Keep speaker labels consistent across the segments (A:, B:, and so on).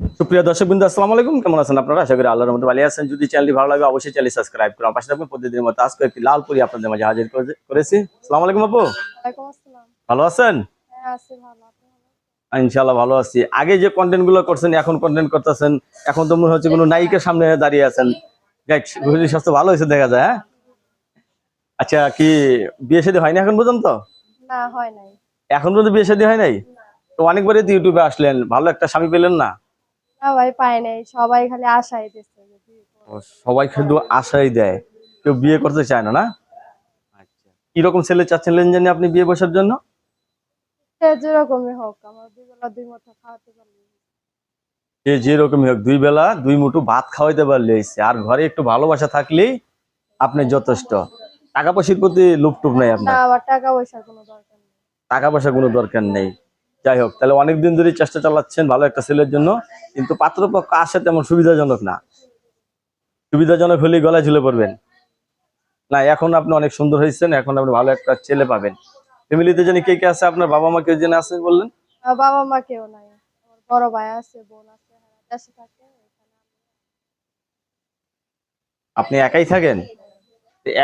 A: সুপ্রিয় দর্শক বিন্দু আসসালামু আলাইকুম। কেমন আছেন আপনারা? আশা করি আল্লাহর মধ্যে ভালো আছেন। যদি চ্যানেলটি ভালো লাগে অবশ্যই চ্যানেল সাবস্ক্রাইব করুন। পাশে থাকবেন প্রতিদিনের মতো আজকে একটি লাল পুরি আপনাদের মাঝে হাজির করেছি। আসসালামু আলাইকুম আপু। ভালো আছেন?
B: হ্যাঁ আছি ভালো। আপনি ভালো
A: ইনশাআল্লাহ ভালো আছি। আগে যে কন্টেন্টগুলো করছেন এখন কন্টেন্ট করতেছেন এখন তো মনে হচ্ছে কোনো নায়িকার সামনে দাঁড়িয়ে আছেন। শরীর স্বাস্থ্য ভালো হয়েছে দেখা যায় হ্যাঁ? আচ্ছা কি বিয়ে শাদী হয়নি এখন পর্যন্ত?
B: হয়
A: এখন পর্যন্ত বিয়ে শাদী হয় নাই? তো অনেকবারই তো ইউটিউবে আসলেন। ভালো একটা স্বামী পেলেন না?
B: ভাই পাই নাই সবাই খালি আশাই দিচ্ছে
A: সবাই শুধু আশাই দেয়। কেউ বিয়ে করতে চায় না না? আচ্ছা। কীরকম ছেলে চাচ্ছিলেন জানি আপনি বিয়ে বসার জন্য?
B: যেরকমই হোক আমার দুই বেলা দুই মতো খাওয়াতে পারলি।
A: যে যেরকমই হোক দুই বেলা দুই মুঠো ভাত খাওয়াইতে পারলে হইছে। আর ঘরে একটু ভালোবাসা থাকলেই আপনি যথেষ্ট। টাকা পয়সার প্রতি লুপ টুপ নাই আপনার?
B: আবার টাকা পয়সার কোনো দরকার নেই।
A: টাকা পয়সা কোনো দরকার নেই। যাই হোক তাহলে অনেকদিন ধরে চেষ্টা চালাচ্ছেন ভালো একটা ছেলের জন্য কিন্তু পাত্রপক্ষ আসে তেমন সুবিধাজনক না। সুবিধাজনক হলেই গলায় ঝুলে পড়বেন। না এখন আপনি অনেক সুন্দর হয়েছেন এখন আপনি ভালো একটা ছেলে পাবেন। ফ্যামিলিতে জানি কে কে আছে? আপনার বাবা মা কেউ জেনে আছে বললেন?
B: বাবা মা কেউ নাই। বড় ভাই আছে বোন আছে হ্যাঁ, দেশে থাকে
A: আপনি একাই থাকেন?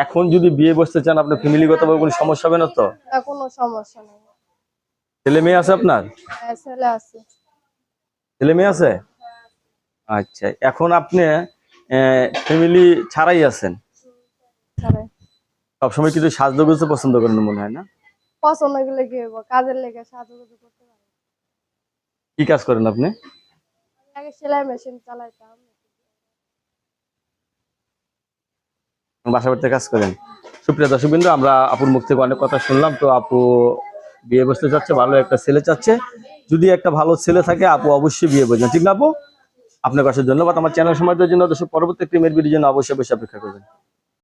A: এখন যদি বিয়ে বসতে চান আপনার ফ্যামিলিগত ভাবে কোনো সমস্যা হবে না তো?
B: কোনো সমস্যা নেই।
A: ছেলে মেয়ে আছে আপনার?
B: হ্যাঁ ছেলে
A: মেয়ে আছে? আচ্ছা এখন আপনি ফ্যামিলি ছাড়াই আছেন? সবসময় কিন্তু সাজদগুজতে পছন্দ করেন মনে হয় না?
B: পছন্দগুলো কি হইব? কাজের লেগে সাজুগুজু করতে পারে।
A: কি কাজ করেন আপনি?
B: আগে সেলাই মেশিন চালাইতাম।
A: বাসা বাড়িতে কাজ করেন? সুপ্রিয়া দর্শক আমরা আপুর মুখ থেকে অনেক কথা শুনলাম। তো আপু বিয়ে বসতে চাচ্ছে, ভালো একটা ছেলে চাচ্ছে। যদি একটা ভালো ছেলে থাকে, আপু অবশ্যই বিয়ে বসবেন, ঠিক না আপু? আপনার কাছে ধন্যবাদ। আমার চ্যানেল সময় দেওয়ার জন্য পরবর্তী একটি মেয়ের ভিডিওর জন্য অবশ্যই অবশ্যই অপেক্ষা করবেন।